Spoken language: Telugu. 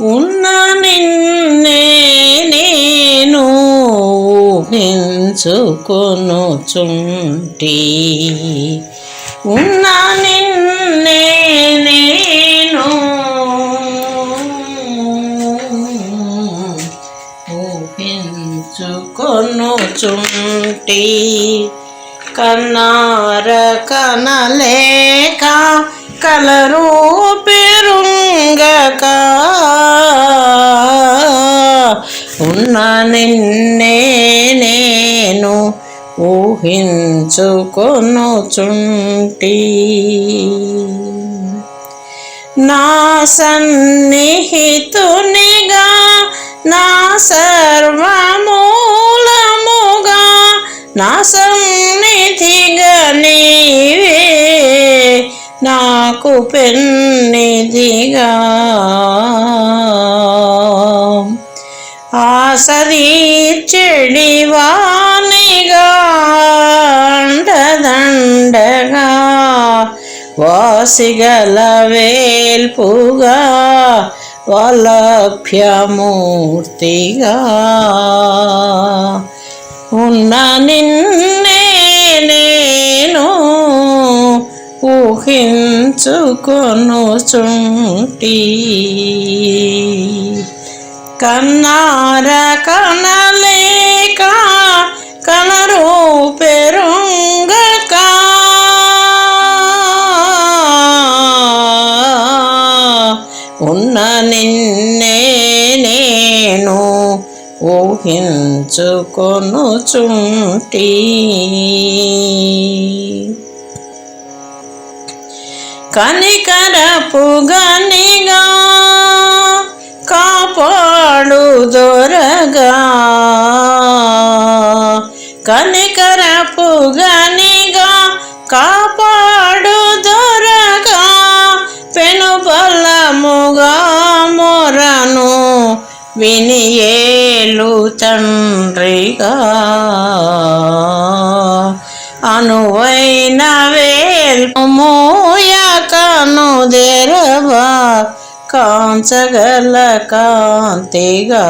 ఉన్న నిన్నే నేను ఊహించుకొనుచుంటి. ఉన్న నిన్నే నేను ఊహించుకొనుచుంటి. కన్నార కనలేక కలరూపి ఉన్న నిన్నే నేను ఊహించుకొనుచుంటి నా సన్నిహితునిగా నా సర్వమూలముగా నా సన్నిధిగా నీవే నాకు పెన్నిదిగా ఆసరీర్చెడివానిగా వాసిగల వేల్పుగా వలభ్యమూర్తిగా. ఉన్న నిన్నే నేను ఊహించుకొనుచుంటి. కన్నార కనలేక కనరు పెరుంగక. ఉన్న నిన్నే నేను ఊహించుకొనుచుంటి కనికరపు గనిగా కనికరపు గనిగా కాపాడు దొరగా. పెను బలముగా మొరను వినియేలు తండ్రిగా. అనువైన వేల్పు మోయకను దెరవా కాంచగల కాంతిగా.